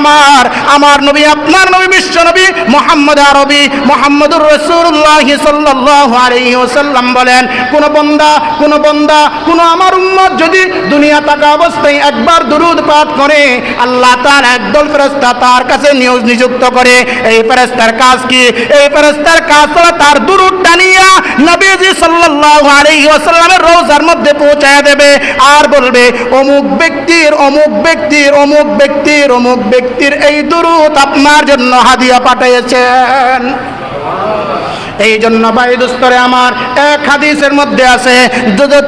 আমার আমার নবী, আপনার নবী, বিশ্ব নবী মোহাম্মদ আরবি, মোহাম্মদুর রসুল্লাহ বলেন, কোন বন্দা কোন বন্দা, কোন আমার উম্মত যদি দুনিয়া থাকা অবস্থায় একবার দুরুদ করে, আল্লাহ তার একদল ফেরেশতা তার কাছে নিয়োগ নিযুক্ত করে, এই ফেরেশতার কাজ কি? এই ফেরেশতার কাজ হলো তার দুরুদ টানিয়া নবীজি ওয়াসাল্লামের রওজার মধ্যে পৌঁছায় দেবে, আর বলবে, অমুক ব্যক্তির অমুক ব্যক্তির অমুক ব্যক্তির অমুক ব্যক্তির এই দুরুদ আপনার জন্য হাদিয়া পাঠিয়েছেন এই জন্য ভাই আমার এক হাদিসের মধ্যে আছে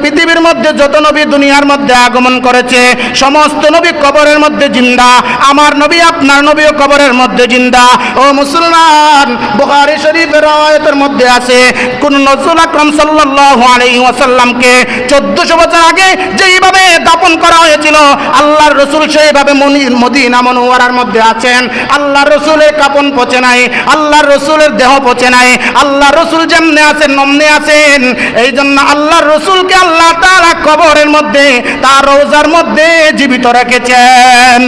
পৃথিবীর মধ্যে যত নবী দুনিয়ার মধ্যে আগমন করেছে, সমস্ত নবী কবরের মধ্যে জিন্দা, আমার নবী আপনার নবীও কবরের মধ্যে জিন্দা। ও মুসলমান, বুখারী শরীফের রায়তের মধ্যে আছে, কোন নজরুল আকরাম সাল্লাল্লাহু আলাইহি ওয়াসাল্লামকে 1400 বছর আগে যেইভাবে দাপন করা হয়েছিল, আল্লাহর রসুল সেইভাবে মনি- মদিনা মনোয়ারার মধ্যে আছেন। আল্লাহর রসুলের কাপন পচে নাই, আল্লাহর রসুলের দেহ পচে নাই, আল্লাহ রসুল যেমনে আছেন নমনে আছেন। এই জন্য আল্লাহর রসুলকে আল্লাহ তারা কবরের মধ্যে, তার রোজার মধ্যে জীবিত রেখেছেন।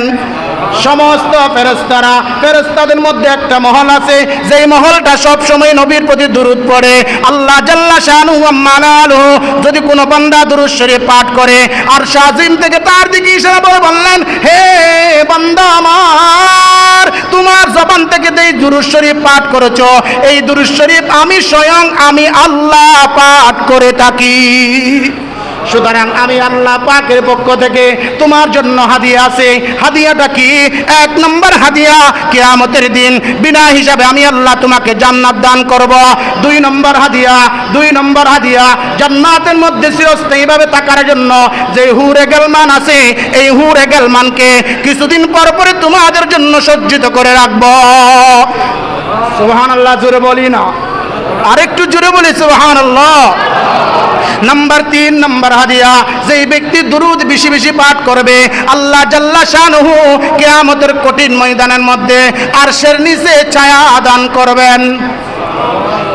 সমস্ত ফেরেস্তারা ফেরেস্তাদের মধ্যে একটা মহল আছে। যেই মহলটা সব সময় নবীর প্রতি দুরুদ পড়ে। আল্লাহ জাল্লা শানু মালালু যদি কোনো বান্দা দুরুদ শরীফ পাঠ করে, আর শাহিম থেকে তার দিকে ইশারা করে বললেন, হে বান্দা আমার জবান থেকে যেই দুরুদ শরীফ পাঠ করেছ, এই দুরুদ শরীফ আমি স্বয়ং আমি আল্লাহ পাঠ করে থাকি। সুতরাং আমি আল্লাহ পাকের পক্ষ থেকে তোমার জন্য হাদিয়া আছে। হাদিয়াটা কি? এক নম্বর হাদিয়া, কিয়ামতের দিন বিনা হিসাবে আমি আল্লাহ তোমাকে জান্নাত দান করব। দুই নম্বর হাদিয়া, দুই নম্বর হাদিয়া, জান্নাতের মধ্যে চিরস্থায়ীভাবে থাকার জন্য যে হুরে গেলমান আছে, এই হুরে গেলমানকে কিছুদিন পর পরে তোমাদের জন্য সজ্জিত করে রাখব। সুবহানাল্লাহ, জোরে বলি না। আরেকটু জোরে বলি সুহান নাম্বার তিন, নাম্বার হাদিয়া, যেই ব্যক্তি দুরুদ বেশি বেশি পাঠ করবে, আল্লাহ জাল্লা শানহু কেয়ামতের কঠিন ময়দানের মধ্যে আরশের নিচে ছায়া আদান করবেন।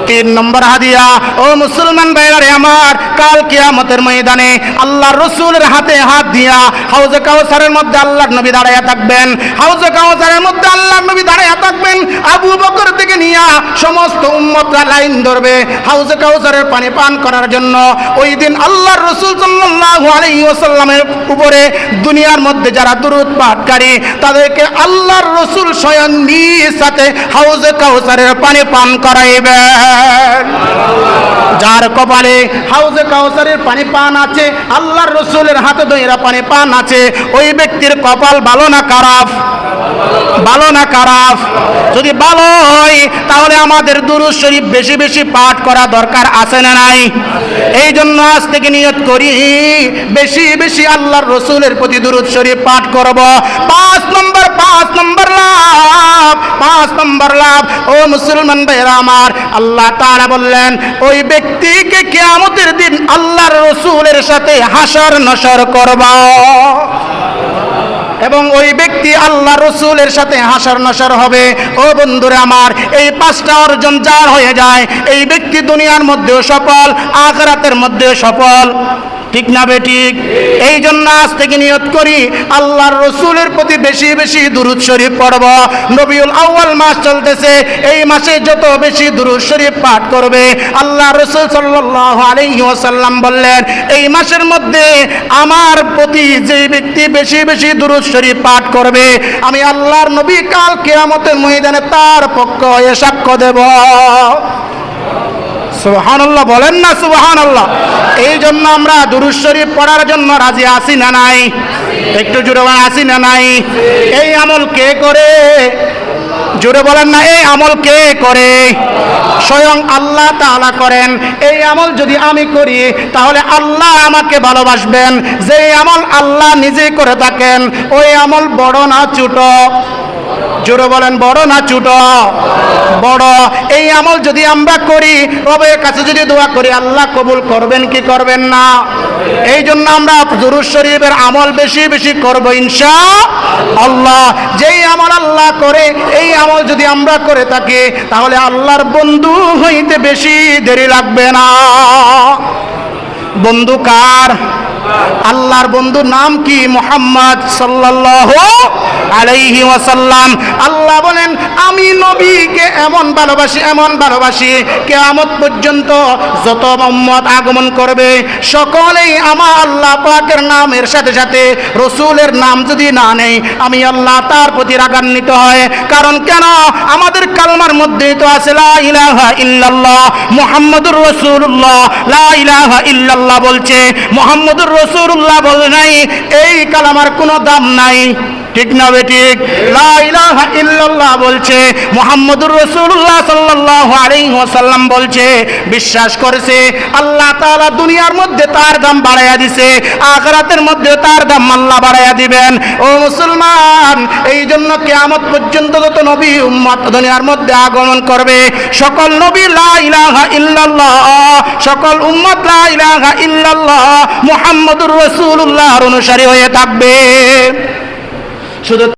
তিন নম্বর হাদিয়া, ও মুসলমান ভাইরা আমার, কাল কিয়ামতের ময়দানে আল্লাহ রসুলের হাতে হাত দিয়া হাউজে কাউসারের মধ্যে আল্লাহর নবী দাঁড়াইয়া থাকবেন। হাউজে কাউসারের মধ্যে আল্লাহর নবী দাঁড়াইয়া থাকবেন, আবু বকর থেকে নিয়া সমস্ত উম্মতরা লাইন ধরবে হাউজে কাউসারের পানি পান করার জন্য। ওই দিন আল্লাহর রসুল সাল্লাল্লাহু আলাইহি ওয়াসাল্লামের উপরে দুনিয়ার মধ্যে যারা দুরুদ পাঠকারী, তাদেরকে আল্লাহর রসুল স্বয়ং নিজ সাথে হাউজে কাউসারের পানি পান করাইবেন যার কপালে হাউজে কাউসারের পানি পান আছে, আল্লাহর রসুলের হাতে দইরা পানি পান আছে, ওই ব্যক্তির কপাল ভালো না খারাপ? ভালো না খারাপ? যদি ভালো হয়, তাহলে আমাদের দুরুদ শরীফ বেশি বেশি পাঠ করা দরকার আছে না নাই? এই জন্য আজ থেকে নিয়ত করি, বেশি বেশি আল্লাহর রসুলের প্রতি দুরুদ শরীফ পাঠ করব। পাঁচ নম্বর পাঁচ নম্বর লাভ পাঁচ নম্বর লাভ ও মুসলমান ভাইরা আমার আল্লাহ তাআলা বললেন ওই ব্যক্তিকে কিয়ামতের দিন আল্লাহর রসুলের সাথে হাসর নসর করবা এবং ওই ব্যক্তি আল্লাহ রসুলের সাথে হাসার নসার হবে। ও বন্ধুরা আমার, এই পাঁচটা অর্জন যার হয়ে যায়, এই ব্যক্তি দুনিয়ার মধ্যেও সফল, আখরাতের মধ্যেও সফল। ঠিক না বেঠিক এই জন্য আজ থেকে নিয়ত করি, আল্লাহর রসুলের প্রতি বেশি বেশি দুরুদ শরীফ পড়ব। নবিউল আউয়াল মাস চলতেছে, এই মাসে যত বেশি দুরুদ শরীফ পাঠ করবে আল্লাহ রসুল সাল্লাল্লাহু আলাইহি ওয়াসাল্লাম বললেন, এই মাসের মধ্যে আমার প্রতি যে ব্যক্তি বেশি বেশি দুরুদ শরীফ পাঠ করবে, আমি আল্লাহর নবী কাল কিয়ামতের ময়দানে তার পক্ষ হয়ে সাক্ষ্য দেব। সুবহানাল্লাহ বলেন না সুবহানাল্লাহ। এই জন্য আমরা দুরুদ শরীফ পড়ার জন্য রাজি আছি না নাই? একটু বলেন, আছি না নাই? এই আমল কে করে? জোরে বলেন না, এই আমল কে করে? স্বয়ং আল্লাহ তাআলা করেন। এই আমল যদি আমি করি, তাহলে আল্লাহ আমাকে ভালোবাসবেন। যে আমল আল্লাহ নিজে করে থাকেন, ওই আমল বড় না ছোট? জোরে বলেন, বড় না ছোট? বড়। এই আমল যদি আমরা করি, রবের কাছে যদি দোয়া করি, আল্লাহ কবুল করবেন কি করবেন না? এই জন্য আমরা দুরুদ শরীফের আমল বেশি বেশি করব ইনশা আল্লাহ। যেই আমল আল্লাহ করে, এই আমল যদি আমরা করে থাকি, তাহলে আল্লাহর বন্ধু হইতে বেশি দেরি লাগবে না। বন্ধু কার? আল্লাহর বন্ধুর নাম কি? মোহাম্মদ সাল্লাল্লাহু আলাইহি ওয়াসাল্লাম। আল্লাহ বলেন, আমি নবীকে এমন ভালোবাসি এমন ভালোবাসি, কেয়ামত পর্যন্ত যত মোহাম্মদ আগমন করবে, সকলেই আমার আল্লাহ পাকের নামের সাথে সাথে রসুলের নাম যদি না নেই, আমি আল্লাহ তার প্রতি রাগান্বিত হয়। কারণ কেন? আমাদের কালমার মধ্যে তো আছে, লা ইলাহা ইল্লাল্লাহ, মুহাম্মাদুর রাসূলুল্লাহ। লা ইলাহা ইল্লাল্লাহ বলছে, মুহাম্মাদুর রাসূলুল্লাহ বলে নাই এই কালামার কোনো দাম নাই। ঠিক না বে ঠিক লা ইলাহা ইল্লাল্লাহ বলছে, মোহাম্মদুর রসুল্লাহ সাল্লাল্লাহু আলাইহি ওয়াসাল্লাম বলছে, বিশ্বাস করেছে, আল্লাহ তাআলা দুনিয়ার মধ্যে তার দাম বাড়ায়া দিছে, আখিরাতের মধ্যে তার দাম আল্লাহ বাড়ায়া দিবেন। ও মুসলমান এই জন্য কিয়ামত পর্যন্ত যত নবী উম্মত দুনিয়ার মধ্যে আগমন করবে, সকল নবী লা ইলাহা ইল্লাল্লাহ, সকল উম্মত লা ইলাহা ইল্লাল্লাহ মুহাম্মদুর রাসূলুল্লাহর অনুসারী হয়ে থাকবে। so that